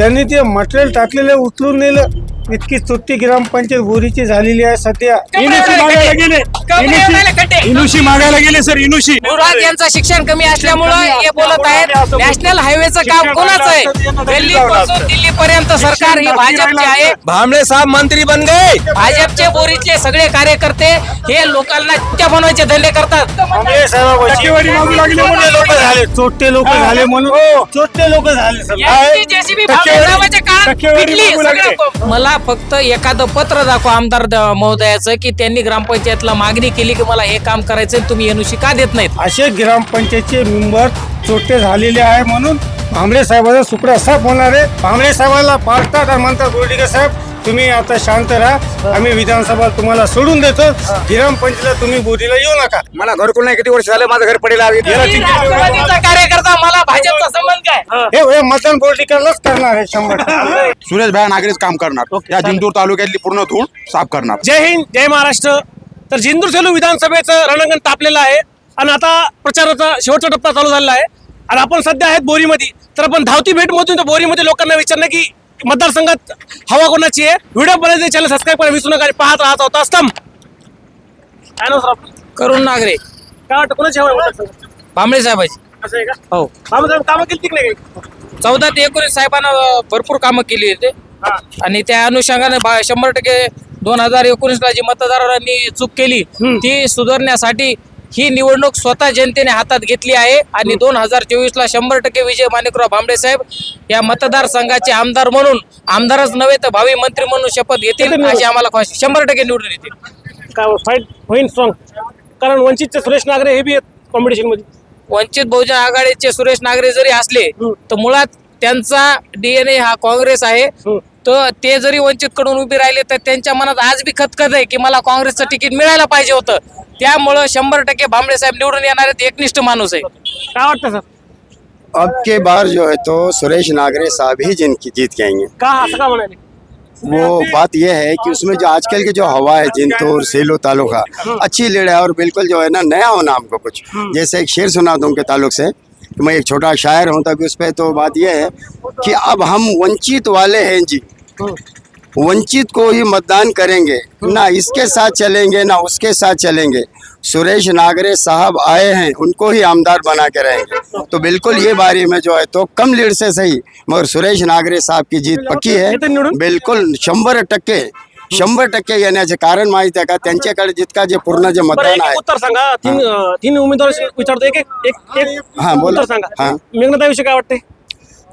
त्यांनी ते मटेरियल टाकलेलं उचलून नेलं. इतकी सुट्टी ग्रामपंचायत बोरीची झालेली आहे सध्या. इनुशी मागायला गेले. इनुशी- इनुशी मागायला गेले सर इनुशी. मुराद यांचं शिक्षण कमी असल्यामुळं हे बोलत आहेत नॅशनल हायवेचं काम कोणाचं आहे? दिल्ली पासून दिल्ली पर्यंत सरकार ही भाजपचे आहे. भामरे साहब मंत्री बन गए. भाजपचे बोरीचे सगळे कार्यकर्ते हे लोकांना त्या बनवायचे धंदे करतात. टक्केवारी मागू लागली म्हणून. चोट्टे लोक झाले. चोट्टे लोक झाले म्हणून. चोट्टे लोक झाले सगळे. यांची JCB भामरे साहेबाच्या काळात टक्केवारी पिटली मागू लागले. सगळं. मला फक्त एखादं पत्र दाखवा आमदार महोदयाचं की त्यांनी ग्रामपंचायतला मागणी केली की मला हे काम करायचं तुम्ही एनुशी का देत नाहीत? असे ग्रामपंचायतचे मेंबर चोट्टे झालेले आहे म्हणून भांबळे साहेबाचा सुकडा साफ होणार आहे भांबळे साहेबाला पाडतात आणि म्हणतात गोल्डीकर साहेब तुम्ही आता शांत राहा. आम्ही विधानसभा तुम्हाला सोडून देतो. ग्रामपंचायतला तुम्ही बोरीला येऊ नका. मला घरकुल नाही किती वर्ष झालं माझं घर पडेल कार्यकर्ता मला भाजपचा संबंध काय? हे हे मतदान बोर्डिकरलाच करणार आहे शंभर. सुरेश भाई नागरेच काम करणार. या जिंतूर तालुक्यातली पूर्ण धूळ साफ करणार. जय हिंद जय महाराष्ट्र. तर जिंतूर सेलू विधानसभेचं रणांगण तापलेलं आहे. आणि आता प्रचाराचा शेवटचा टप्पा चालू झालेला आहे. आणि आपण सध्या आहेत बोरीमध्ये. तर आपण धावती भेट मधून तर बोरीमध्ये लोकांना विचारलं की मतदारसंघात हवा कोणाची आहे? व्हिडिओ बनायचे चॅनल सबस्क्राईब करायला विसरू नका आणि पाहत राहत होता स्तंभ. काय नाव सर नागरे. काय वाटतं कोणाची हवा आहे मतदारसंघात? भांबळे साहेबाची असं आहे का? हो. कामं केली काही? चौदा ते एकोणीस साहेबांना भरपूर कामं केली होते. हा. आणि त्या अनुषंगाने बा- शंभर टक्के दोन हजार एकोणीस ला जी मतदारांनी चूक केली ती सुधारण्यासाठी ही निवडणूक स्वतः जनतेने हातात घेतली आहे. आणि दोन हजार चोवीस ला शंभर टक्के विजय माणिकराव भांबळे साहेब या मतदारसंघाचे आमदार म्हणून आमदारच नव्हे तर भावी मंत्री म्हणून शपथ घेतील अशी आम्हाला शंभर टक्के निवडून येतील. काय फाईट होईन स्ट्रॉंग कारण वंचितचे सुरेश नागरे हे बी आहेत कॉम्पिटिशनमध्ये वंचित बहुजन आघाडीचे सुरेश नागरे जरी असले. तर मुळात त्यांचा डीएनए हा काँग्रेस आहे. तर ते जरी वंचित कडून उभी राहिले तर त्यांच्या मनात आज बी खतखत आहे की मला काँग्रेसचं तिकीट मिळायला पाहिजे होतं. त्यामुळं शंभर टक्के भांबळे साहेब निवडून येणार आहेत एकनिष्ठ माणूस आहे. काय वाटतं सर? अब के बार जो है तो सुरेश नागरे साहब ही जिनकी जीत के आएँगे का असं का म्हणाले वो बात यह है कि उसमें जो आजकल की जो हवा है जिंतूर सेलो तालुका अच्छी लीड है और बिल्कुल जो है ना नया होना हमको कुछ। जैसे एक शेर सुना था उनके ताल्लुक से कि मैं एक छोटा शायर हूँ तभी उस पर तो बात यह है कि अब हम वंचित वाले हैं जी। वंचित को ही मतदान करेंगे। ना इसके साथ चलेंगे ना उसके साथ चलेंगे। सुरेश नागरे साहब आए हैं उनको ही आमदार बना के रहेंगे। तो बिल्कुल ये बारी में जो है तो कम लीड से सही मगर सुरेश नागरे साहब की जीत पक्की है। बिल्कुल शंभर टक्के शंभर टक्के येण्याचे कारण माहित आहे का त्यांच्याकडे जितका जे पूर्ण जे मतदान आहे। उत्तर सांगा तीन तीन उमेदवार विचारतो एक एक एक एक हा, बोला. सांगा. हा. मेघनाताविषयी काय वाटते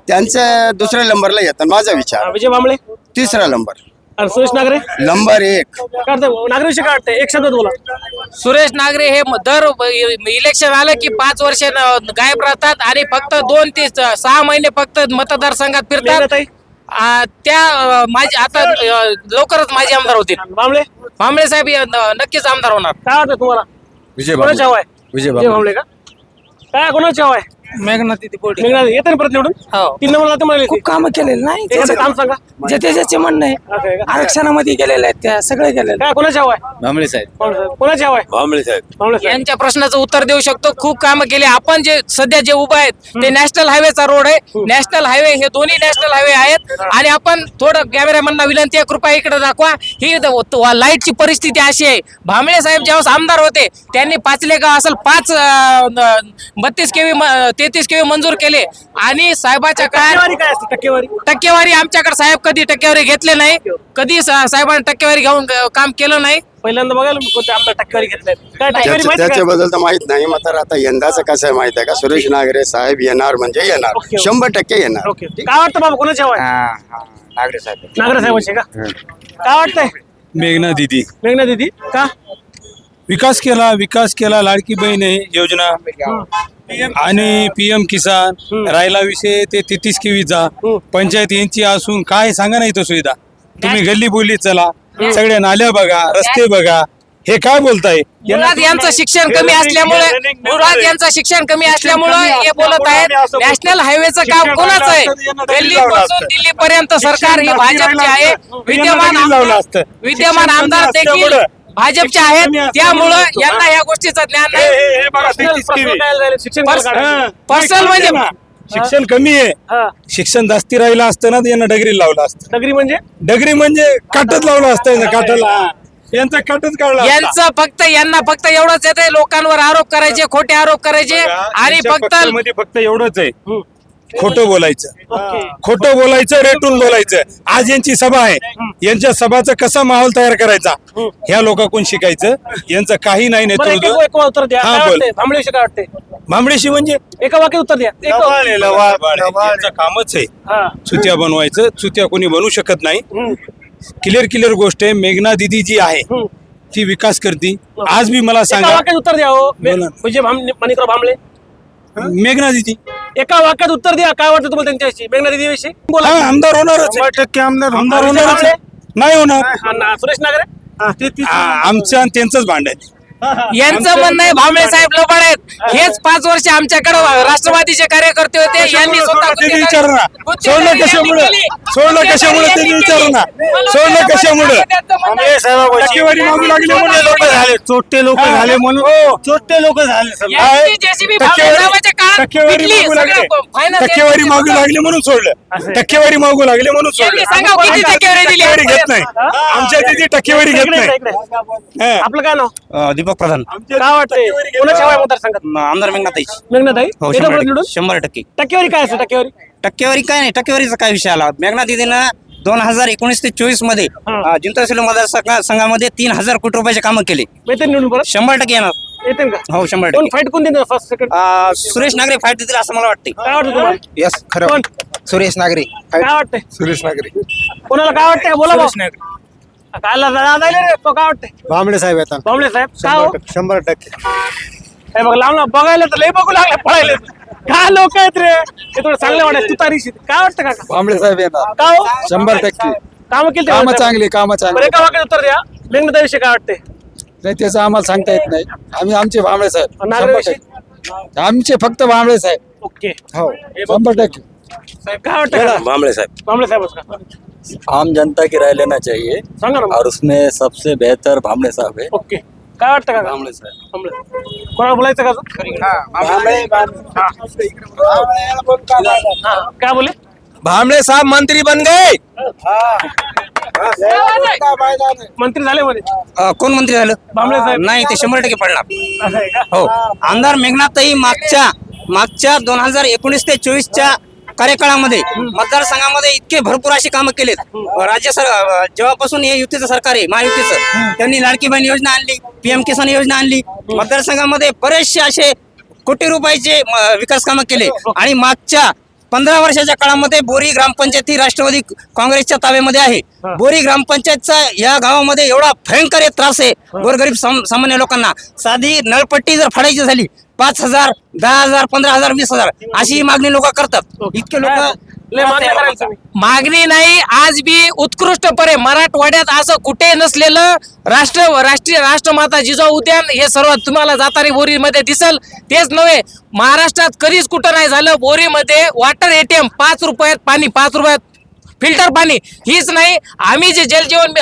त्यांचं दुसऱ्या नंबरला येतात माझा विचार. विजय भांबळे तिसरा नंबर. आणि सुरेश नागरे? नंबर एक. नागरेविषयी काय वाटतं एक शब्दात बोला. सुरेश नागरे हे म- दर इलेक्शन आलं की पाच वर्ष न- गायब राहतात आणि फक्त दोन ते स- सहा महिने फक्त मतदारसंघात फिरतात. आ, त्या अं, माझे आता अं, लवकरच माझे आमदार होतील. भांबळे भांबळे साहेब हे न- नक्कीच आमदार होणार. काय वाटतं तुम्हाला? विजय कोणाची हवा आहे? विजय भांबळे का? काय कोणाची हवा मेघनाथ बोलते मेघनाथ येते ना परत निवडून? हो. तीन नंबर म्हणाले खूप कामं केलेले नाही? एखादं काम सांगा. जे त्याचे म्हणणं आहे असं आहे का? आरक्षणामध्ये गेलेले आहेत त्या सगळे गेलेले काय कोणाची हवा आहे? भामरे साहेब. कोण- कोणाची हवा आहे? भामरे साहेब. भांबळे साहेब. यांच्या प्रश्नाचं उत्तर देऊ शकतो. खूप कामं केले. आपण जे सध्या जे उभं आहेत ते नॅशनल हायवेचा रोड आहे. नॅशनल हायवे हे दोन्ही नॅशनल हायवे आहेत. आणि आपण थोडं कॅमेरामॅनना विनंती आहे कृपया इकडे दाखवा. ही द- लाईटची परिस्थिती अशी आहे. भांबळे साहेब ज्यावेळेस आमदार होते त्यांनी पाचले गाव असेल पाच बत्तीस केवी तेहतीस केवी मंजूर केले. आणि साहेबाच्या काळात टक्केवारी काय असते? टक्केवारी? टक्केवारी आमच्याकडे साहेब कधी टक्केवारी घेतले नाही. कधी सा- साहेबांनी टक्केवारी घेऊन काम केलं नाही. पहिल्यांदा बघायला कोणते आपल्या टक्केवारी घेतल्या काय टक्केवारी त्याच्या- माहिती आहे का? त्याच्याबद्दल तर माहीत नाही मात्र आता यंदाचं कसं आहे माहीत आहे का? सुरेश नागरे साहेब येणार म्हणजे येणार. ओके. शंभर टक्के येणार. ओके काय वाटतं बाबा कोणाची हवा आहे? नागरे साहेब. नागरे साहेबांची का? काय वाटतंय? मेघना दिदी. मेघना दिदी का? विकास केला विकास केला लाडकी बहीण आहे योजना. आणि पीएम किसान राहिला विषय ते तेहतीस केवीचा पंचायत यांची असून काय सांगा नाही तो सुविधा. तुम्ही गल्ली बोलली चला. सगळ्या नाल्या बघा रस्ते बघा. हे काय बोलताय? मुराद यांचं शिक्षण कमी असल्यामुळे मुराद यांचं शिक्षण कमी असल्यामुळे हे बोलत आहेत नॅशनल हायवेचं काम कोणाचं आहे? दिल्ली पासून दिल्ली पर्यंत सरकार ही भाजपचे आहे. विद्यमान आमदार विद्यमान आमदार देखील भाजपचे आहेत त्यामुळं यांना या गोष्टीचं ज्ञान नाही. पर्सनल म्हणजे शिक्षण कमी आहे. हा. शिक्षण जास्ती राहिलं असतं ना यांना डगरी लावलं असतं. नगरी म्हणजे? डगरी म्हणजे काटच लावलं असतं यांना काटाला हा. यांचा काटच काढला. यांचं फक्त यांना फक्त एवढंच येते लोकांवर आरोप करायचे खोटे आरोप करायचे. आणि फक्त फक्त एवढंच आहे. खोटं बोलायचं. खोटं बोलायचं रेटून बोलायचं. आज यांची सभा आहे. यांच्या सभाचा कसा माहोल तयार करायचा? ह्या लोकांकडून शिकायचं. यांचं काही नाही नेतृत्व. उत्तर द्या. हा, काय बोल. वाटतंय? भांबळेविषयी काय वाटतंय? भांबडेशी म्हणजे? एका वाक्यात उत्तर द्या. एक लवाळ. यांचं कामच आहे. हा. चुत्या बनवायचं. चुत्या कोणी बनवू शकत नाही. हम्म. क्लिअर क्लिअर गोष्ट आहे. मेघना दिदी जी आहे हम्म. ती विकास करते. आज मी मला एका सांगा. वाक्यात उत्तर द्या हो. बोला. म्हणजे माणिकराव भांबळे. मेघना दिदी एका वाक्यात उत्तर द्या काय वाटतं तुम्हाला त्यांच्याविषयी मेघना दिदी विषयी बोला आमदार होणारच शंभर. टक्के आमदार आमदार होणार. होणारच आहे. नाही होणार. हा, ना, सुरेश नागरे? हा, ते तीच- आ- आमचं आणि त्यांचंच भांड आहे. यांचं म्हणणं आहे भांबळे साहेब लोबाड आहेत. हेच पाच वर्ष आमच्याकडे राष्ट्रवादीचे कार्यकर्ते होते. यांनी स्वतः त्यांनी विचार ना. सोडलं कशामुळे? सोडलं कशामुळे? त्यांनी विचार ना. सोडलं कशामुळे? टक्केवारी मागू लागली म्हणून. चोट्टे लोक झाले. चोट्टे लोक हा. झाले म्हणून. हो. चोट्टे लोक झाले टक्केवारी मागू लागले. टक्केवारी मागू लागली म्हणून सोडलं. टक्केवारी मागू लागले म्हणून सोडलं. सांगा किती टक्केवारी दिली? टक्केवारी घेत नाही. आमच्या तिथे टक्केवारी घेत नाही. हा. आपलं काय नाव? दीपक प्रधान. काय वाटतंय? कोणाच्या हवाय मतदारसंघात आमदार मेघनाताई मेघनाताई हो येतं शंभर परत निवडून टक्के. शंभर टक्के. टक्केवारी काय असतं? टक्केवारी? टक्केवारी काय नाही टक्केवारीचा काय विषय आला? मेघना दिदीनं दोन हजार एकोणीस ते चोवीसमध्ये हा. अं, जिंतूर सेलू मतदारसंघा- संघामध्ये तीन हजार कोटी रुपयाचे कामं केले. येते निवडून परत? शंभर टक्के येणार. येते का? हो शंभर कोण टक्के. फाईट कोण देणार first second um, Suresh Nagre fight देतील असं मला वाटते काय वाटतं तुम्हाला? यस कोण? सुरेश नागरे. काय वाटतंय? सुरेश नागरे. कोणाला काय वाटतंय? बोला भाऊ. काय ला- ला- जायला रे तो काय वाटतंय? भांबळे साहेब येतात. बांबळे साहेब हो शंभर टक्के शंभर टक्के. हे बघ बघायला तर लय बघू लागले पळायले. काय लोक आहेत रे? हे थोडं चांगलं वाटत तू तारीख काय वाटतं का भांबळे साहेब येणार का हो? शंभर टक्के. काम केली कामं चांगली कामं चांगली. एका वाक्यात उत्तर द्या. मेघनाथा विषयी काय वाटतंय? नाही त्याचं आम्हाला सांगता येत नाही. आम्ही आमचे भांबळे साहेब. शंभर टक्के. आमचे फक्त भांबळे साहेब. ओके. हो शंभर टक्के. साहेब काय वाटतं का? भांबळे साहेब. बांबळे साहेबच का? आम जनता की राय लेना चाहिए सांगा ना और उसमें सबसे बेहतर भामड़े साहब है। ओके। काय वाटतं का भामड़े साहब। बांबळे कोणाला बोलायचं का अजून? हा, काय बोले भांबळे साहब मंत्री बन गए। मंत्री झाले अं, कोण मंत्री झालं? भांबळे साहेब. नाही ते शंभर टक्के पडणार. असं आहे का? हो. आमदार मेघनाथही मागच्या मागच्या दोन हजार एकोणीस ते चोवीसच्या कार्यकाळामध्ये मतदारसंघामध्ये इतके भरपूर अशी कामं केलेत. राज्य सर जेव्हापासून हे युतीचं सरकार आहे महायुतीचं त्यांनी लाडकी बहीण योजना आणली पीएम किसान योजना आणली. मतदारसंघामध्ये बरेचसे असे कोटी रुपयाचे विकास कामं केले. आणि मागच्या पंधरा वर्षाच्या काळामध्ये बोरी ग्रामपंचायत ही राष्ट्रवादी काँग्रेसच्या ताब्यामध्ये आहे. बोरी ग्रामपंचायतचा या गावामध्ये एवढा भयंकर त्रास आहे गोरगरीब साम- सामान्य लोकांना. साधी नळपट्टी जर फाडायची झाली पाच हजार दहा हजार पंधरा हजार वीस हजार अशी मागणी लोक करतात. इतके लोक. मागणी नाही आज बी उत्कृष्टपणे मराठवाड्यात असं कुठे नसलेलं राष्ट्र राष्ट्रीय राष्ट्रमाता जिजाऊ उद्यान हे सर्व तुम्हाला जातारी बोरीमध्ये दिसल. तेच नव्हे महाराष्ट्रात कधीच कुठं नाही झालं बोरीमध्ये वॉटर एटीएम पाच रुपयात पाणी पाच रुपयात फिल्टर पाणी. हीच नाही आम्ही जे जलजीवन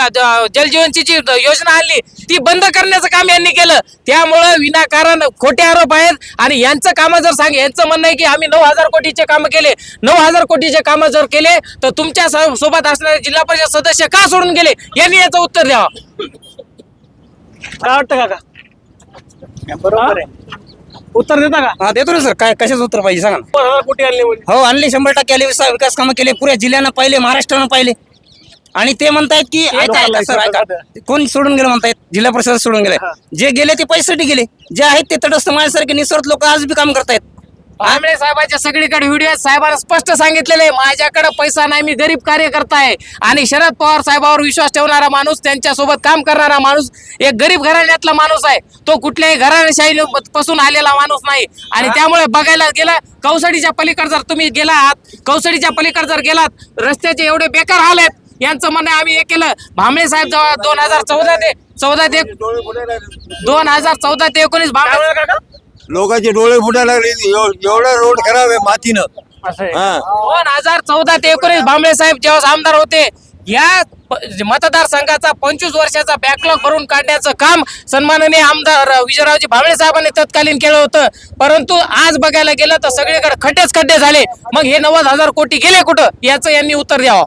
जलजीवनची जी योजना आणली ती बंद करण्याचं काम यांनी केलं. त्यामुळं विनाकारण खोटे आरोप आहेत. आणि यांचं कामं जर सांग यांचं म्हणणं आहे की आम्ही नऊ हजार कोटीचे कामं केले. नऊ हजार कोटीचे कामं जर केले तर तुमच्यासोबत असणारे जिल्हा परिषद सदस्य का सोडून गेले? यांनी याचं उत्तर द्यावं. काय वाटतं काका? बरोबर आहे. उत्तर देता का? हा देतो ना सर. काय कशाच उत्तर पाहिजे सांगा ना. पंधरा कोटी आणले म्हणजे? हो आणले शंभर टक्के आले विसा- विकास कामं केले पुऱ्या जिल्ह्यानं पाहिले महाराष्ट्रानं पाहिले. आणि ते म्हणतायत की ऐका ऐका सर ऐका. कोण सोडून गेलं म्हणतायत? जिल्हा परिषद सोडून गेले. जे गेले ते पैशासाठी गेले. जे आहेत ते तटस्थ माझ्यासारखे निस्वार्थ लोक आज बी काम करतायत. आंबळे साहेबांच्या सगळीकडे व्हिडिओ साहेबांना स्पष्ट सांगितलेलं माझ्याकडे पैसा नाही. मी गरीब कार्यकर्ता आहे आणि शरद पवार साहेबावर विश्वास ठेवणारा माणूस त्यांच्यासोबत काम करणारा माणूस एक गरीब घराण्यातला माणूस आहे. तो कुठल्याही घराण्याशाही पासून आलेला माणूस नाही. आणि त्यामुळे बघायला गेला कौसडीच्या पलीकडे जर तुम्ही गेला आहात कौसडीच्या पलीकडे जर गेलात रस्त्याचे एवढे बेकार हाल आहेत. यांचं म्हणणं आम्ही हे केलं. भांबळे साहेब जेव्हा दोन हजार चौदा ते चौदा ते दोन हजार चौदा ते एकोणीस भांबळे लोकांचे डोळे फुटायला लागले. एव- एवढा रोड खराब आहे मातीनं. हा. दोन हजार चौदा ते एकोणीस भांबळे साहेब जेव्हा आमदार होते या प- मतदारसंघाचा पंचवीस वर्षाचा बॅकलॉग भरून काढण्याचं काम सन्माननीय आमदार विजयरावजी भांबळे साहेबांनी तत्कालीन केलं होतं. परंतु आज बघायला गेलं तर सगळीकडे खड्डेच खड्डे झाले. मग हे नव्वद हजार कोटी गेले कुठं? याचं यांनी उत्तर द्यावं.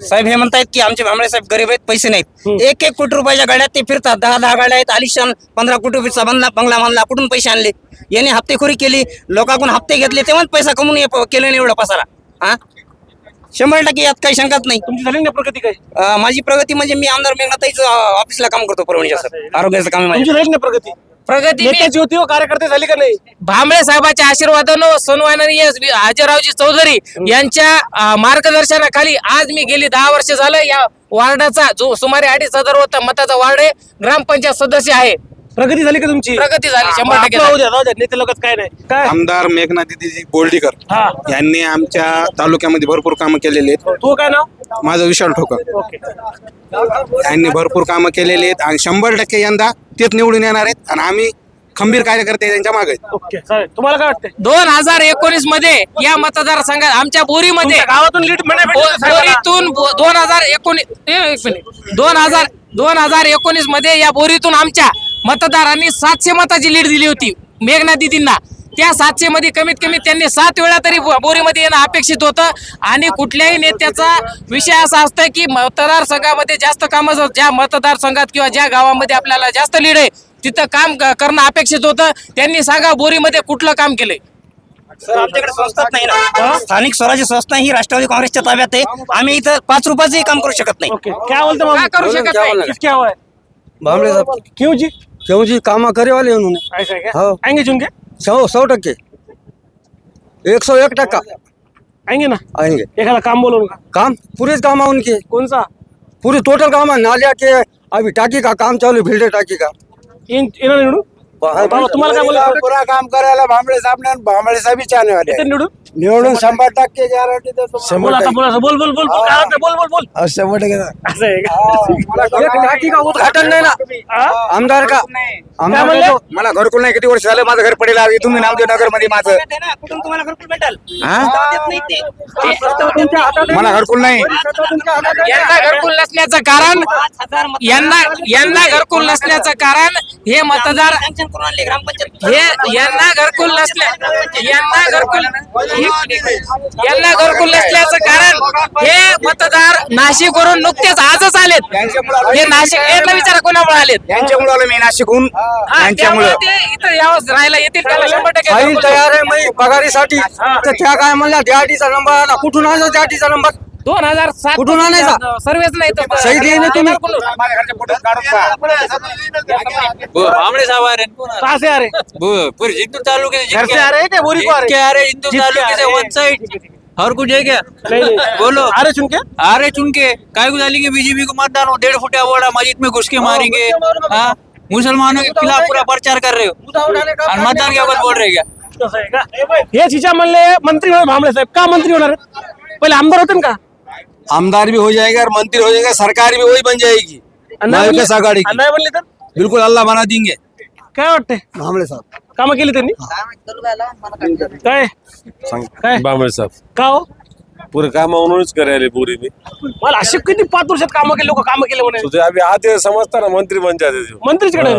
साहेब हे म्हणतायत की आमचे भांबळे साहेब गरीब आहेत पैसे नाहीत. एक एक कोटी रुपयाच्या गाड्यात ते फिरतात. दहा दहा गाड्या आहेत. आलिशान पंधरा कोटी रुपयाचा बंगला बंगला बांधला कुठून पैसे आणले? याने हप्तेखोरी केली. लोकांकडून हप्ते घेतले तेव्हाच पैसा कमवून केलं नाही एवढा पसारा. हा? शंभर टक्के यात काही शंकाच नाही. तुमची झाली ना प्रगती काय अं, माझी प्रगती म्हणजे मी आमदार मेघनाताईच ऑफिसला काम करतो परभणीच्या सर. आरोग्याचं काम आहे माझं. तुमची झाली ना प्रगती? प्रगती मी- नेत्याची होती व कार्यकर्ते झाली का नाही? भांबळे साहेबाच्या आशीर्वादानं सन्माननीय अजयरावजी चौधरी यांच्या अं, मार्गदर्शनाखाली आज मी गेली दहा वर्ष झालं. या वार्डाचा जो सुमारे अडीच हजार होता मताचा वार्ड आहे. ग्रामपंचायत सदस्य आहे. प्रगती झाली का तुमची? प्रगती झाली शंभर टक्के आपलं झाली. होऊ द्या, जाऊ द्या. नेते लोकच काय नाही. काय? आमदार मेघनादिदी बोर्डीकर हा. यांनी आमच्या तालुक्यामध्ये भरपूर कामं केलेली आहेत. तू काय नाव? माझं विशाल ठोकर. ओके. यांनी भरपूर कामं केलेली आहेत आणि शंभर टक्के यंदा तेच निवडून येणार आहेत आणि आम्ही खंबीर कार्यकर्ते त्यांच्या मागे. आहेत ओके चालेल. तुम्हाला काय वाटतंय? दोन हजार एकोणीसमध्ये या मतदारसंघात आमच्या बोरीमध्ये तुमच्या गावातून लीड मिळणे बो- बोरीतून बो- दोन हजार एकोणीस दोन हजार दोन हजार एकोणीसमध्ये या बोरीतून आमच्या मतदारांनी सातशे मताची लीड दिली होती मेघना दिदींना. त्या सातशे मध्ये कमीत कमी त्यांनी सात वेळा तरी बोरीमध्ये येणं अपेक्षित होतं. आणि कुठल्याही नेत्याचा विषय असा असतो की मतदारसंघामध्ये जास्त कामं ज्या मतदारसंघात किंवा ज्या गावामध्ये आपल्याला जास्त लीड आहे तिथं काम करणं अपेक्षित होतं. त्यांनी सांगा बोरीमध्ये कुठलं काम केलंय? सर आमच्याकडे संस्थाच नाही ना? स्थानिक स्वराज्य संस्था ही राष्ट्रवादी काँग्रेसच्या ताब्यात आहे. आम्ही इथं पाच रुपयाचंही काम करू शकत नाही. ओके. क्या बोलते करू शकत नाही? क्यों जी? क्यों जी काम करे वाले उन्होंने। ऐसा है क्या? हाँ। आएँगे चुन के? सौ सौ टक्के। एक सौ एक टक्का। आएँगे ना? आएँगे। एखादा काम बोलो उनका। काम? पूरे काम है उनके। कौन सा? पूरे टोटल काम है। नालिया के अभी टाकी का काम चालू है फ़िल्टर टाकी का। इन इन्होंने निवडू बाबा तुम्हाला काय बोलायचं पुरा काम करायला भांबळे साहेब भांबळे साहेब चाहने वाले इथे निवडू निवडून शंभर टक्के. गॅरंटी देतो बोल आता बोल बोल बोल बोल. बोल काय? बोल बोल बोल. शंभर टक्के. असं आहे का? एक टाकी का उद्घाटन नाही ना? हा? आमदार का? आमदार म्हणले? का? जो- मला घरकुल नाही. किती वर्ष झालं माझं घर पडेल आहे. तुम्ही नामदेव नगरमध्ये माझं. कुठून तुम्हाला घरकुल भेटेल? हा? देत नाही ते. ते मला घरकुल नाही. यांना घरकुल नसण्याचं कारण पाच हजार मतदार यांना यांना घरकुल नसण्याचं कारण हे मतदार सँक्शन करून आणले ग्रामपंचायत हे यांना घरकुल नसल्या यांना घरकुल यांना घरकुल नसल्याचं कारण हे मतदार नाशिकवरून नुकतेच आजच आलेत. हे नाशिक यातला विचार कोणामुळे आलेत. यांच्यामुळे आलो मी नाशिकहून. हा, यांच्यामुळं. त्यामुळे ते इथं यावं राहायला येतील त्याला शंभर टक्के फाईल घरकुल तयार आहे मग पगारीसाठी. तर त्या काय म्हणल्या त्या अटीचा नंबर आला. कुठून आला त्या अटीचा नंबर दोन हज़ार सात कुठून आणायचा? सर्वेच नाही तर- तुम्ही? भामड़े साहब आ रहे हैं कहाँ से आ रहे वो पूरे जिंदू तालुके से घर से आ रहे हैं क्या बोरी को आ रहे के आ रहे जिंदू जीत के आ से रहे हैं। वन साइड और कुछ है क्या? बोलो. आ रहे चुन के आ रहे चुन के काय को डालेंगे बीजेपी को मतदान हो डेढ़ फुटिया बोड़ा मस्जिद में घुस के मारेंगे. हाँ? मुसलमानों के खिलाफ पूरा प्रचार कर रहे हो। और मतदान के वक्त बोल रहे क्या? का हे चिचा म्हणले मंत्री होणार भांबळे साहेब. का मंत्री होणार? आहेत? पहिले आमदार होते ना का? आमदार भी हो जाएगा और मंत्री हो जाएगा सरकार भी वही बन जाएगी। महाविकास आघाडी की। बनले तर बिल्कुल अल्लाह बना देंगे। काय वाटतंय भामरे साहब। कामं केली त्यांनी काय काय बांबळे साहेब। का हो? पुरे काम म्हणूनच करायला पुरी मी मला अशी किती पाच वर्षात कामं केले लोक कामं केले म्हणे तुझे आम्ही आते समजता ना मंत्री बन जाते ते. मंत्रीच कडे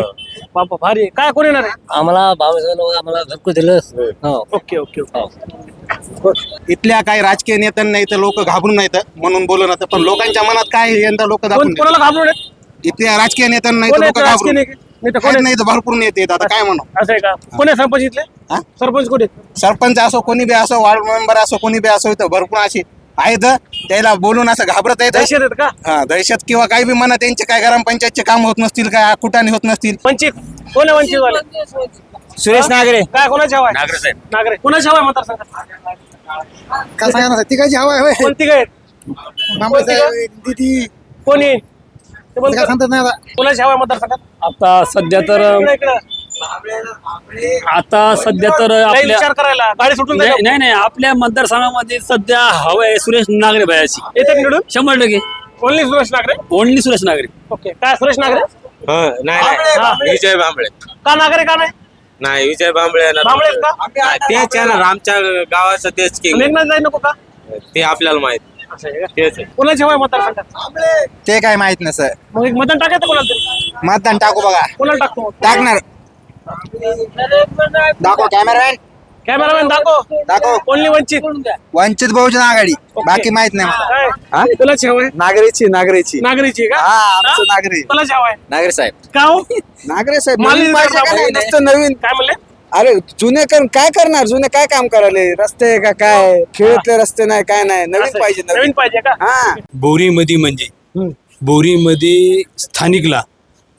बापा भारी आहे. काय कोण येणार आहे आम्हाला भाव आम्हाला घरकुल दिलं हो ओके ओके ओके इथल्या काही राजकीय नेत्यांना इथं लोक घाबरून नाहीत म्हणून बोलून आता पण लोकांच्या मनात काय आहे यंदा लोक कोण. कोणाला घाबरून आहेत? इथल्या राजकीय नेत्यांना कोण इथं आहेत लोक राजकीय घाबरून नेते? कोण आहेत आहेत? नाही तर भरपूर नेते आहेत आता काय म्हणू? असं आहे का? कोण आहे सरपंच इथले? हा? सरपंच कोण आहेत? सरपंच असो कोणी बी असो वार्ड मेंबर असो कोणी बी असो इथं भरपूर असे आहेत. त्याला बोलून असं घाबरत आहेत. दहशत आहेत का? हा दहशत किंवा काही बी म्हणा त्यांचे काय ग्रामपंचायतचे काम होत नसतील काय कुटाने होत नसतील. वंचित. कोण आहे वंचित वाले सुरेश नागरे. काय कोणाची हवा आहे? नागरे साहेब. नागरे. कोणाची हवा आहे मतदारसंघात? काय सांगा तिघाची हवा आहे कोणती काय कोणती काय? दिदी. कोण येईल? ते बोल काय सांगतात नाही आता? कोणाची हवा आहे मतदारसंघात? आता सध्या तर इकडं, इकडं. आता सध्या तर काही आपल्या विचार करायला. गाडी सुटून नाही नाही नाही. आपल्या मतदारसंघामध्ये सध्या हवं आहे सुरेश नागरे भायाची. येते निवडून? शंभर टक्के. Only Suresh Nagre? Only Suresh Nagre. Okay. काय सुरेश नागरे? नाही विजय भांबळे का नागरे का नाही? नाही विजय भांबळे भांबळे आहेत का? तेच आहे ना आमच्या गावाचं तेच की. जाई नको का? ते आपल्याला माहीत. असं आहे. का? मतदारसंघात? ते काय माहीत नाही सर. मग एक मतदान टाकायचं कोणाला तरी? मतदान टाकू बघा. कोणाला टाकतो टाकणार. दाखव कॅमेरामॅन कॅमेरामॅन दाखव. दाखव. कोणली वंचित? वंचित बहुजन आघाडी. बाकी माहीत नाही मला. काय? कोणाची हवा आहे? नागरीची नागरीची. नागरीची का? हा आमचं नागरी. कोणाची हवा आहे? नागरी साहेब. का हो? नागरे साहेब मालिक नवीन पाहिजे का नाही? करणार नुसतं नवीन. काय म्हणले? अरे जुने कर काय करणार? जुने काय काम करायले? रस्ते का काय? खेळतले रस्ते नाही काय नाही. नवीन पाहिजे नवीन. नवीन पाहिजे का? हा. बोरीमध्ये म्हणजे? बोरीमध्ये स्थानिकला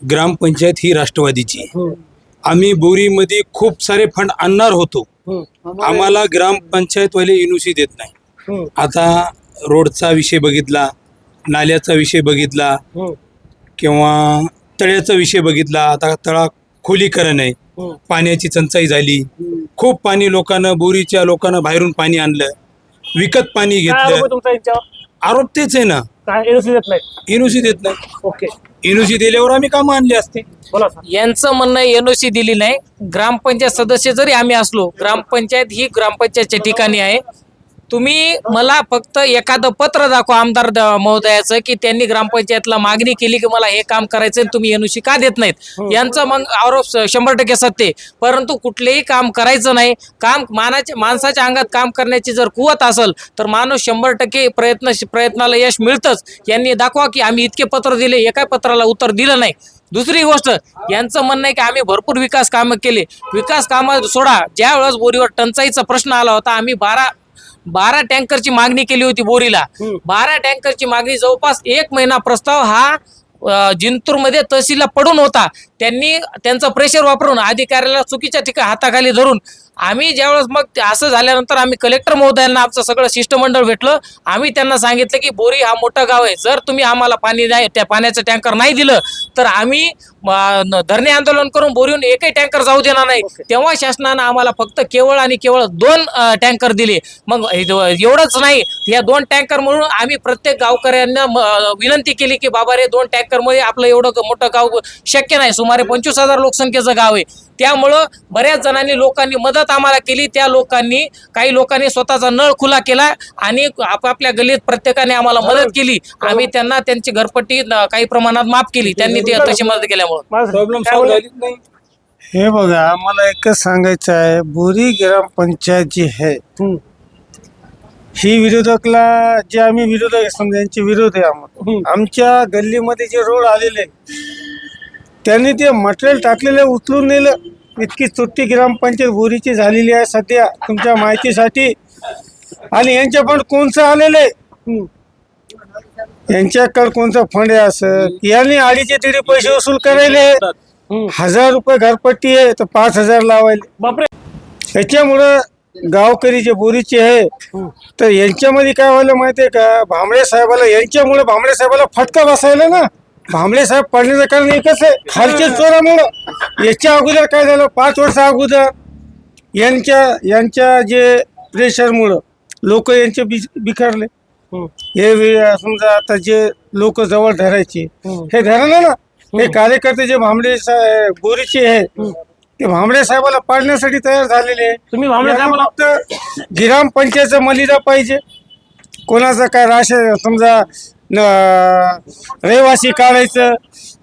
ग्रामपंचायत ही राष्ट्रवादीची. आहे. आम्ही बोरीमध्ये खूप सारे फंड आणणार होतो. आम्हाला ग्रामपंचायतवाले युनुसी देत नाही. आता रोडचा विषय बघितला नाल्याचा विषय बघितला किंवा तळ्याचा विषय बघितला आता तळा खोलीकरण आहे. पाण्याची टंचाई झाली. खूप पाणी लोकांना बोरीच्या लोकांना बाहेरून पाणी आणलं. विकत पाणी काय आरोप घेतलं. आहे तुमचा यांच्यावर? आरोप तेच आहे ना. काय एनओसी देत नाही देत नाही. ओके. युनुसी दिल्यावर आम्ही कामं आणली असते. बोला सर. यांचं म्हणणं एनओसी दिली नाही. ग्रामपंचायत सदस्य जरी आम्ही असलो ग्रामपंचायत ही ग्रामपंचायतच्या ठिकाणी आहे. तुम्ही मला फक्त एखादं पत्र दाखवा आमदार द- महोदयाचं की त्यांनी ग्रामपंचायतला मागणी केली की मला हे काम करायचं तुम्ही एनओसी का देत नाहीत. यांचा मग आरोप शंभर टक्के सत्य. परंतु कुठलेही काम करायचं नाही. काम मानाच्या माणसाच्या अंगात काम करण्याची जर कुवत असेल तर माणूस शंभर टक्के प्रयत्न प्रयत्नाला यश मिळतंच. यांनी दाखवा की आम्ही इतके पत्र दिले एका पत्राला उत्तर दिलं नाही. दुसरी गोष्ट यांचं म्हणणं आहे की आम्ही भरपूर विकास कामं केले. विकास कामं सोडा. ज्या वेळेस बोरीवर टंचाईचा प्रश्न आला होता आम्ही बारा बारा टँकरची मागणी केली होती बोरीला. बारा टँकरची मागणी जवळपास एक महिना प्रस्ताव हा जिंतूरमध्ये तहसीलला पडून होता. त्यांनी त्यांचं प्रेशर वापरून अधिकाऱ्याला चुकीच्या ठिकाणी हाताखाली धरून आम्ही ज्यावेळेस मग असं झाल्यानंतर आम्ही कलेक्टर महोदयांना आमचं सगळं शिष्टमंडळ भेटलं. आम्ही त्यांना सांगितलं की बोरी हा मोठं गाव आहे. जर तुम्ही आम्हाला पाणी नाही त्या पाण्याचं टँकर नाही दिलं तर आम्ही धरणे आंदोलन करून बोरीहून एकही टँकर जाऊ देणार नाही. तेव्हा शासनानं आम्हाला फक्त केवळ आणि केवळ दोन टँकर दिले. मग एवढंच नाही. या दोन टँकर म्हणून आम्ही प्रत्येक गावकऱ्यांना विनंती केली की बाबा रे दोन टँकरमध्ये आपलं एवढं मोठं गाव शक्य नाही. सुमारे पंचवीस हजार लोकसंख्येचं गाव आहे. त्यामुळं बऱ्याच जणांनी लोकांनी मदत आम्हाला केली. त्या लोकांनी काही लोकांनी स्वतःचा नळ खुला केला आणि आपापल्या गल्लीत प्रत्येकाने आम्हाला मदत केली. आम्ही त्यांना त्यांची घरपट्टी काही प्रमाणात माफ केली. त्यांनी ती तशी मदत केल्यामुळे. हे बघा मला एकच सांगायचं आहे बोरी ग्रामपंचायत जी आहे. ही विरोधकला जे आम्ही विरोधक समजा यांचे विरोध आहे आम्हाला आमच्या गल्लीमध्ये जे रोड आलेले त्यांनी ते मटेरियल टाकलेलं उचलून नेलं. इतकी चुट्टी ग्रामपंचायत बोरीची झालेली आहे सध्या तुमच्या माहितीसाठी. आणि यांच्या पण कोणचं आलेलं आहे? यांच्याकडे कोणतं फंड आहे असं? यांनी अडीचे तिडे पैसे वसूल करायले. हजार रुपये घरपट्टी आहे तर पाच हजार लावायले. बापरे. त्याच्यामुळं गावकरी जे बोरीचे आहे तर यांच्यामध्ये काय व्हायला माहितीये का? भांबळे साहेबाला यांच्यामुळे भांबळे साहेबाला फटका बसायला ना. भांबळे साहेब पडण्याचं कारण एकच आहे खालच्या चोरामुळं याच्या अगोदर काय झालं? पाच वर्ष अगोदर यांच्या यांच्या जे प्रेशरमुळं लोक यांचे बि- बिखरले. हे. वे- समजा आता जे लोक जवळ धरायचे हे. धरलं ना. हे. कार्यकर्ते जे भांबळे सा- बोरीचे आहे ते भांबळे साहेबाला पाडण्यासाठी तयार झालेले. आहे तुम्ही भांबळे यांना साहेबाला- फक्त ग्रामपंचायतचा मलिदा पाहिजे. कोणाचं काय राशन समजा रहिवासी काढायचं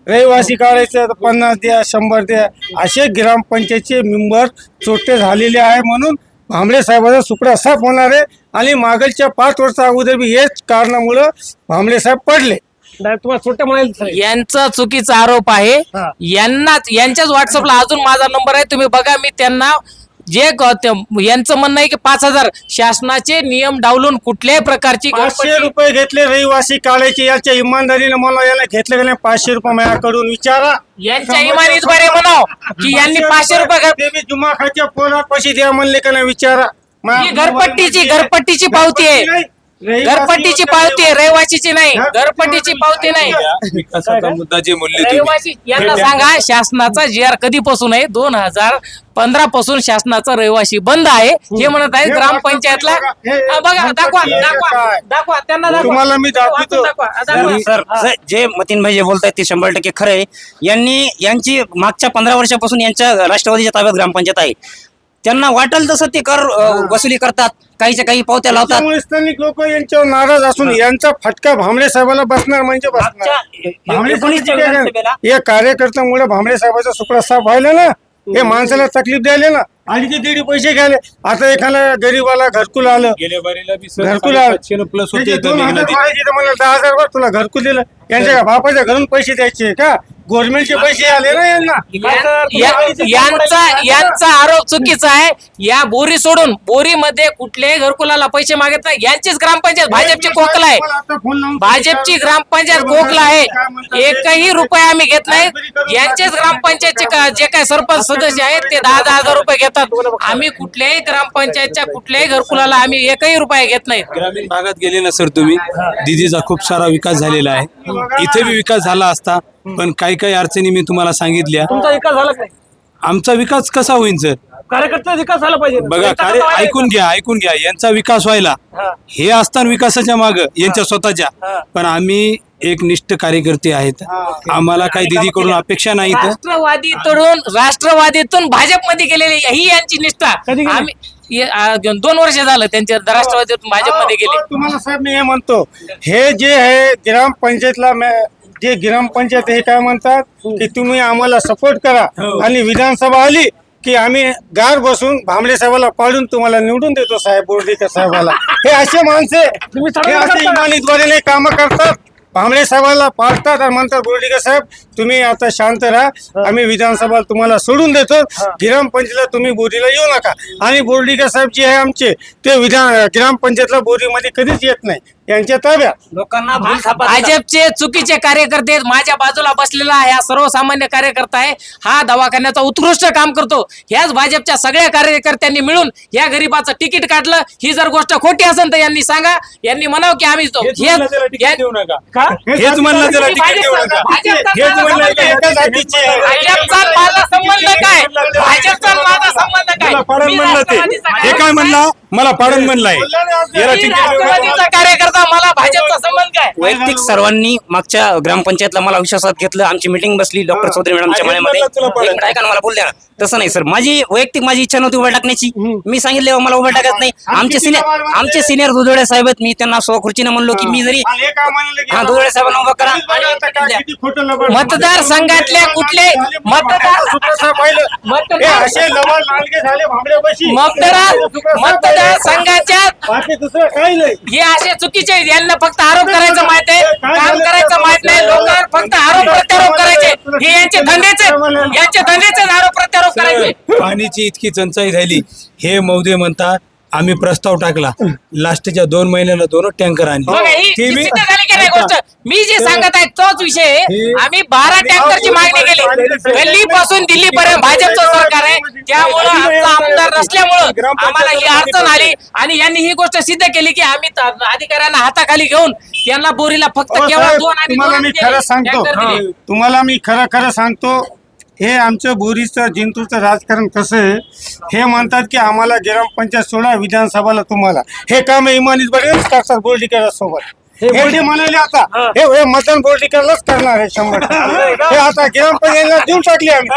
रहिवासी काढायचं तर पन्नास द्या शंभर द्या. असे ग्रामपंचायतचे मेंबर चोट्टे झालेले आहे म्हणून भांबळे साहेबाचा सुकडा साफ होणार आहे आणि मागलच्या पाच वर्षा अगोदर बी हेच कारणामुळं भांबळे साहेब पडले. तुम्हाला सुट्ट्या म्हणायला यांचा चुकीचा आरोप आहे. यांनाच यांच्याच व्हॉट्सअपला अजून माझा नंबर आहे. तुम्ही बघा मी त्यांना जे यांचं म्हणणं आहे की पाच हजार शासनाचे नियम डावलून कुठल्याही प्रकारची पाचशे रुपये घेतले रहिवासी काढायचे याच्या इमानदारीने मला याला घेतले नाही पाचशे रुपये माझ्याकडून विचारा. यांच्या इमानीत बरे म्हणाव की यांनी पाचशे रुपये घ- ते बी जुमा खाच्या पोरात पैसे द्या म्हणले का नाही विचारा. ही घरपट्टीची घरपट्टीची पावती आहे. घरपट्टीची पावती आहे रहिवासीची नाही घरपट्टीची पावती नाही. विकासाचा मुद्दा जे यांना सांगा शासनाचा जी आर कधीपासून आहे? दोन हजार पंधरा पासून शासनाचा रहिवासी बंद आहे. हे म्हणत आहे हे ग्रामपंचायतला बघा दाखवा दाखवा? दाखवा त्यांना दाखवा. तुम्हाला मी दाखवतो. सर जे मतीन भाई जे बोलतायत ते शंभर टक्के खरं आहे. यांनी यांची मागच्या पंधरा वर्षापासून यांच्या राष्ट्रवादीच्या ताब्यात ग्रामपंचायत आहे. त्यांना वाटेल तसं ते कर अ, वसुली करतात काहीच्या काही पावत्या लावतात. त्यामुळे स्थानिक लोक यांच्यावर नाराज असून यांचा फटका भांबळे साहेबाला बसणार म्हणजे बसणार. मागच्या भांबळे एकोणीसच्या साहेब विधानसभेला या कार्यकर्त्यामुळे भांबळे साहेबाचा सुकडा साफ व्हायला ना. हे माणसाला तकलीफ द्यायला ना. आणि ते दीड पैसे घ्यायले. आता एखादा गरीबाला घरकुल आलं. गेल्या बारीला बी घरकुल आलं. प्लस त्याचे होते दोन हजार भरायचे तर मला दहा हजार वर तुला घरकुल दिलं. यांच्या बापाच्या घरून पैसे द्यायचे का? गव्हर्नमेंटचे पैसे आले ना यांना. या- यांचा यांचा आरोप चुकीचा आहे. या बोरी सोडून बोरीमध्ये कुठल्याही घरकुलाला पैसे मागत नाही. यांचीच ग्रामपंचायत भाजपची कोकला आहे. भाजपची ग्रामपंचायत कोकला आहे. एकही रुपये आम्ही घेत नाही. यांचेच ग्रामपंचायतचे का- जे काही सरपंच सदस्य आहेत ते दहा दहा हजार रुपये घेतात. आम्ही कुठल्याही ग्रामपंचायतच्या कुठल्याही घरकुलाला आम्ही एकही रुपये घेत नाही. ग्रामीण भागात गेले ना सर तुम्ही. दिदीचा खूप सारा विकास झालेला आहे. इथे बी विकास झाला असता. पण काही काही अडचणी मी तुम्हाला सांगितल्या. तुमचा विकास झाला काय आमचा विकास कसा होईल सर? कार्यकर्त्याचा विकास झाला पाहिजे. बघा कार्य ऐकून घ्या ऐकून घ्या. यांचा विकास व्हायला. हे. असताना विकासाच्या माग यांच्या स्वतःच्या. पण आम्ही एक निष्ठ कार्यकर्ते आहेत. आम्हाला काही दिदीकडून अपेक्षा नाही तर राष्ट्रवादीकडून राष्ट्रवादीतून भाजपमध्ये गेलेली ही यांची निष्ठा? आम्ही हे, आ, दोन वर्ष झालं त्यांच्या राष्ट्रवादीतून भाजपमध्ये गेले. हो, तुम्हाला साहेब मी हे म्हणतो. हे जे आहे ग्रामपंचायतला मे- जे ग्रामपंचायत हे काय म्हणतात की तुम्ही आम्हाला सपोर्ट करा. आणि विधानसभा आली की आम्ही गार बसून भांबळे साहेबाला पाडून तुम्हाला निवडून देतो साहेब बोर्डीकर साहेबाला. हे असे माणसे हे असे करता. इमानीद्वारे नाही कामं करतात. भांबळे साहेबाला पाडतात आणि म्हणतात बोर्डीकर साहेब तुम्ही आता शांत राहा. आम्ही विधानसभा तुम्हाला सोडून देतो. ग्रामपंचायतला तुम्ही बोरीला येऊ नका. आणि बोर्डीकर साहेब जे आहे आमचे ते विधान ग्रामपंचायतला बोरीमध्ये कधीच येत नाही. यांच्या ताब्यात लोकांना भूल. भाजपचे चुकीचे कार्यकर्ते आहेत. माझ्या बाजूला बसलेला हा सर्वसामान्य कार्यकर्ता आहे हा दवाखान्याचा उत्कृष्ट काम करतो ह्याच भाजपच्या सगळ्या कार्यकर्त्यांनी मिळून या गरीबाचं तिकीट काढलं ही जर गोष्ट खोटी असेल तर यांनी सांगा यांनी म्हणावं की आम्ही तो- हेच म्हणलं त्याला तिकीट या- देऊ नका का हेच म्हणलं त्याला तिकीट देऊ भाजपचा- नका भाजपचा हेच माझा म्हणलं संबंध की आहे. एका जातीचे आहे. भाजपचा आणि माझा संबंध काय भाजपचा माझा पाडण म्हणलं ते. हे काय म्हणला? मला पाडण म्हणलाय. याला मी तिकीट देऊ नका. राष्ट्रवादीचा कार्यकर्ता मला भाजपचा संबंध काय? वैयक्तिक सर्वांनी मागच्या ग्रामपंचायतला मला विश्वासात घेतलं. आमची मिटिंग बसली डॉक्टर चौधरी मॅडमच्या माळ्यामध्ये. एक मिनिट ऐका ना मला बोल द्या ना. तसं नाही सर. माझी वैयक्तिक माझी इच्छा नव्हती उभा टाकण्याची. मी सांगितले मला उभा टाकत नाही. आमचे सिनियर आमचे सिनियर दुधोळे साहेब आहेत मी त्यांना स्वखुर्चीनं म्हणलो की मी जरी हे दुधाळे साहेबांना उभं करा. लबाड. मतदारसंघातल्या कुठले मतदार मतदार- मतदार नाही. हे असे चुकीचे. यांना फक्त आरोप करायचं माहीत आहे. काम करायचं माहीत नाही. लोकांवर फक्त आरोप प्रत्यारोप करायचे. हे यांचे धंदेचे यांचे धंदेचे आरोप प्रत्यारोप करायचे? पाण्याची इतकी टंचाई झाली. हे मौदे म्हणतात आम्ही प्रस्ताव टाकला. लास्टच्या दोन महिन्याला दोनच टँकर आणले. बघा ही ते बी- सिद्ध झाली की नाही गोष्ट? मी जे सांगत आहे तोच विषय. आहे. आम्ही बारा टँकरची मागणी केली. गल्ली पासून दिल्ली पर्यंत भाजपचं सरकार आहे. त्यामुळं आमचा आमदार नसल्यामुळं आम्हाला ही अडचण आली. आणि यांनी ही गोष्ट सिद्ध केली की आम्ही त- अधिकाऱ्यांना हाताखाली घेऊन त्यांना बोरीला फक्त हो, केवळ साहेब, दोन आणि तुम्हाला दोन मी. खरं सांगतो. दिले. तुम्हाला मी खरं खरं सांगतो. हे आमचं बोरीचं जिंतूरचं राजकारण कसं आहे? हे म्हणतात की आम्हाला ग्रामपंचायत सोडा विधानसभाला तुम्हाला. हे काम इमानीत बरेच करतात बोर्डीकर हे जे म्हणाले आता हे. हे मतदान बोर्डीकरलाच करणार आहे शंभर टक्के. हे आता ग्रामपंचायतीला देऊन टाकली आम्ही.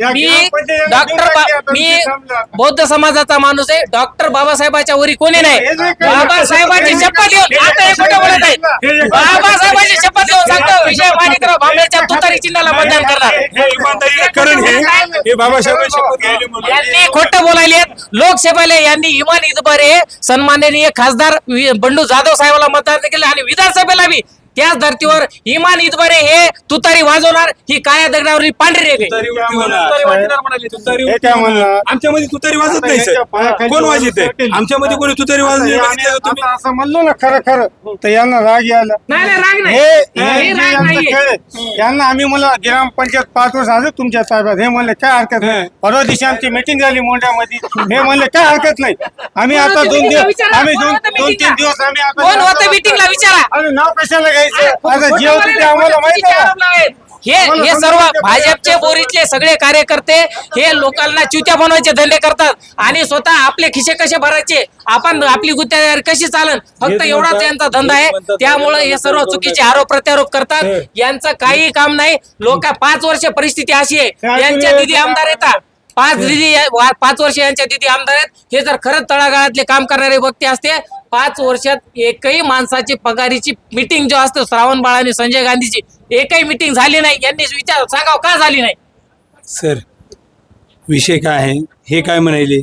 या मी ग्रामपंचायतीला देऊन डॉक्टर आता, मी विषय संपला आता. बौद्ध समाजाचा माणूस आहे. डॉक्टर बाबासाहेबाच्या वरी कोणी नाही? बाबासाहेबांची शपथ घेऊन आता हे खोटं बोलत आहे बाबासाहेबांची शपथ घेऊन सांगतो. विजय माणिकराव भांबेच्या तुतारी चिन्हाला मतदान करणार. हे इमानदारीने करण हे हे बाबासाहेब शपथ घ्यायले म्हणून यांनी खोटं बोलायले आहेत. लोकसभेला यांनी इमान इतबारे सन्माननीय खासदार वि- बंडू जाधव साहेबाला मतदान केले आणि विधानसभेला बी त्याच धर्तीवर इमान इतबारे हे तुतारी वाजवणार ही काळ्या दगडावरील पांढरी आहे. तुतारी उलटी होणार. तुतारी हे उलटी काय होणार. म्हणलं? आमच्यामध्ये तुतारी वाजत नाही सर कोण वाजत आहे आमच्यामध्ये कोणी तुतारी वाजत हे आम्ही तुम्ही? आता असं म्हणलो ना खरं खरं तर यांना राग यायला. नाही नाही राग नाही. हे हे हे जे राग यांचं नाहीये. खेळ आहे, यांना आम्ही मला ग्रामपंचायत पाच वर्ष आले तुमच्या ताब्यात हे म्हणले काय हरकत नाही. परवा दिवशी आमची मिटिंग झाली मोंढ्यामध्ये. हे म्हणले काय हरकत नाही. आम्ही कोण आता होतं दोन meeting ला दिवस विचारा, आम्ही दोन तीन? दिवस आम्ही आता कोण होतं meeting ला विचारा. अरे नाव कशाला घ्यायचं आता खोटं जे होतं ते आम्हाला माहिती आहे आरोप आहेत. हे हे सर्व भाजपचे बोरीतले सगळे कार्यकर्ते हे लोकांना चुत्या बनवायचे धंदे करतात. आणि स्वतः आपले खिसे कसे भरायचे? आपण आपली गुत्तेदारी कशी चालन? फक्त एवढाच यांचा धंदा आहे. त्यामुळे हे सर्व चुकीचे आरोप प्रत्यारोप करतात. यांचं काही काम नाही. लोक पाच वर्ष परिस्थिती अशी आहे. यांच्या निधी आमदार येतात. पाच दिदी पाच वर्ष यांच्या दिदी आमदार आहेत. हे जर खरंच तळागाळातले काम करणारे व्यक्ती असते पाच वर्षात एकही माणसाची पगारीची मिटिंग जो असतो श्रावण बाळ आणि संजय गांधीची एकही मिटिंग झाली नाही. यांनी विचार सांगाव का झाली नाही? सर विषय काय आहे? हे काय म्हणाले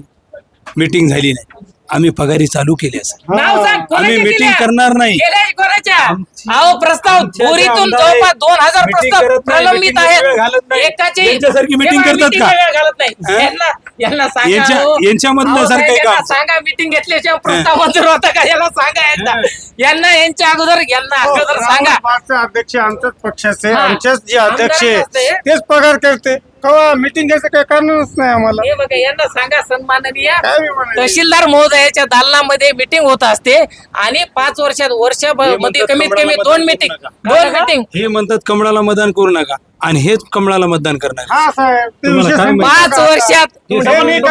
मीटिंग झाली नाही. आम्ही पगारी चालू केल्या सर नाव सांग कोणाच्या आम्ही meeting केल्या? करणार नाही. केल्या कोणाच्या आमची- अहो प्रस्ताव आमच्या आमदार आहेत, जवळपास दोन हजार meeting प्रस्ताव करत नाही, प्रलंबित meeting वेळ घालत आहेत नाही. एकाची यांच्यासारखी meeting तेव्हा करतात का? वेळ घालत नाही हं? यांना यांना सांगा यांच्या- हो. यांच्यामधलं अहो, सारखं यांना का? सांगा मिटिंग घेतल्याशिवाय प्रस्ताव मंजूर होता का याला सांगा यांना यांना यांच्या अगोदर यांना अगोदर सांगा अध्यक्ष आमच्याच पक्षाचे हा. आमच्याच जे अध्यक्ष आहे, असते. तेच पगार करते कवा मिटिंग घ्यायचं काही कारणच नाही आम्हाला. हे बघा यांना सांगा सन्माननीय. काय मी म्हणाले? तहसीलदार महोदयाच्या दालनामध्ये मिटिंग होत असते आणि पाच वर्षात वर्षामध्ये कमीत कमी दोन मिटिंग दोन मिटिंग हे म्हणतात कमळाला मतदान करू नका आणि हेच कमळाला मतदान करणार हा साहेब. ते तुम्हाला विषय काय संपला पाच का? वर्षात हे? एक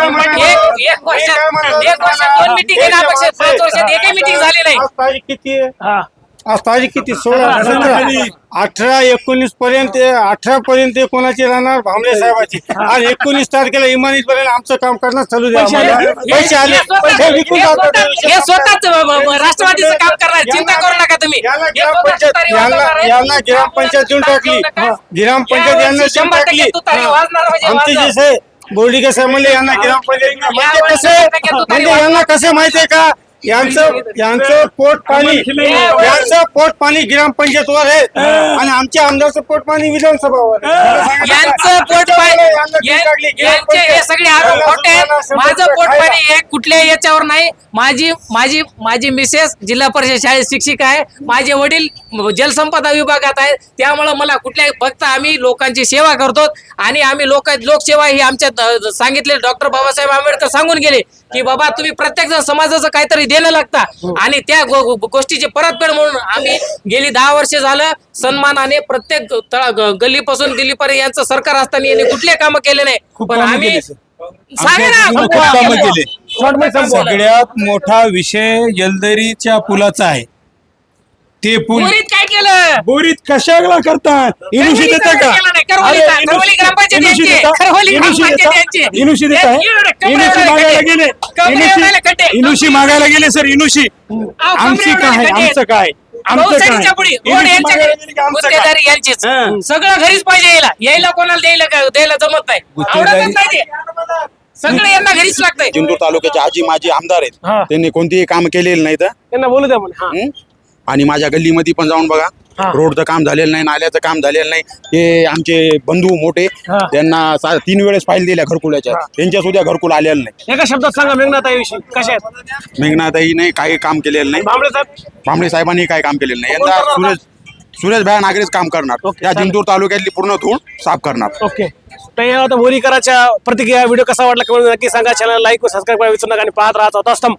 एक वर्षात? एक वर्षात दोन मिटिंग पाच वर्ष- वर्षात एकही मिटिंग झाली नाही. आज तारीख किती आहे? हा. आज तारीख किती? सोळा अठरा, सतरा. अठरा. अठरा एकोणीस पर्यंत अठरा पर्यंत कोणाची राहणार? भांबरे साहेबाची. आणि एकोणीस तारखेला इमानीत पर्यंत आमचं काम करणं चालू द्या पैसे आम्हाला. आले? पैसे आले. हे विकून हे जातात. हे स्वतःच राष्ट्रवादीचं काम करणार चिंता करू नका तुम्ही. ग्रामपंचायत यांना ग्रामपंचायत देऊन टाकली. ग्रामपंचायत यांना देऊन शंभर टाकली. टक्के तुतारी वाजणार म्हणजे आमचे वाजणार. जसे बोर्डिके साहेब म्हणले यांना ग्रामपंचायत म्हणजे कसे म्हणजे यांना कसे माहितीये का? यांचं यांचं पोट पाणी यांचं पोट पाणी ग्रामपंचायतवर आहे. आणि आमच्या आमदारचं पोट पाणी विधानसभावर आहे. यांचं पोट पाणी यांचे हे सगळे आरोप खोटे आहेत. माझं पोट पाणी हे कुठल्याही याच्यावर नाही. माझी माझी माझी मिसेस जिल्हा परिषद शाळेत शिक्षिका आहे. माझे वडील जलसंपदा विभागात आहेत. त्यामुळे मला कुठल्याही फक्त आम्ही लोकांची सेवा करतो आणि आम्ही लोक लोकसेवा ही आमच्या सांगितले डॉक्टर बाबासाहेब आंबेडकर सांगून गेले की बाबा तुम्ही प्रत्येक जण समाजाचं काहीतरी देणं लागता. आणि त्या गोष्टीची परतफेड म्हणून आम्ही गेली दहा वर्ष झालं सन्मानाने प्रत्येक गल्लीपासून दिल्लीपर्यंत यांचं सरकार असताना यांनी कुठले काम केले नाही. पण आम्ही. सगळ्यात मोठा विषय जलदरीच्या पुलाचा आहे. ते पूल बोरीत काय केलं? बोरीत कशाला करतात? का? इनुशी यांची, देता? यांची. इनुशी आहे इनुशी मागायला. गेले इनुशी. इनुशी मागायला गेले सर इनुशी आमची कमरे काय. आमचं काय यांचीच. सगळं घरीच पाहिजे यायला यायला कोणाला द्यायला द्यायला जमत नाही. सगळं यांना घरीच लागतंय जिंतूर तालुक्याचे आजी माजी आमदार. आहेत त्यांनी कोणतेही काम केलेलं नाही तर त्यांना बोलू द्या? आणि माझ्या गल्लीमध्ये पण जाऊन बघा. रोडचं काम झालेलं नाही नाल्याचं काम झालेलं नाही. हे आमचे बंधू मोठे हा. त्यांना सा- तीन वेळेस फाईल दिल्या घरकुलाच्या. त्यांच्या सुद्धा घरकुल आलेलं नाही. एका शब्दात सांगा मेघनाथाविषयी कशा आहेत? मेघनाताई नाही काही काम केलेलं नाही. भांबळे साहेब? भांबळे साहेबांनी काही काम केलेलं नाही. कोण यंदा करणार सुरेश सुरेश भाई नागरेच काम करणार. ओके, या चालेल. जिंतूर तालुक्यातली पूर्ण धूळ साफ करणार. ओके. तर या आता बोरीकराच्या प्रतिक्रिया व्हिडिओ कसा वाटला कमेंट नक्की सांगा. चॅनल लाईक व सबस्क्राईब करायला विसरू नका आणि पाहत राहा चौथा स्तंभ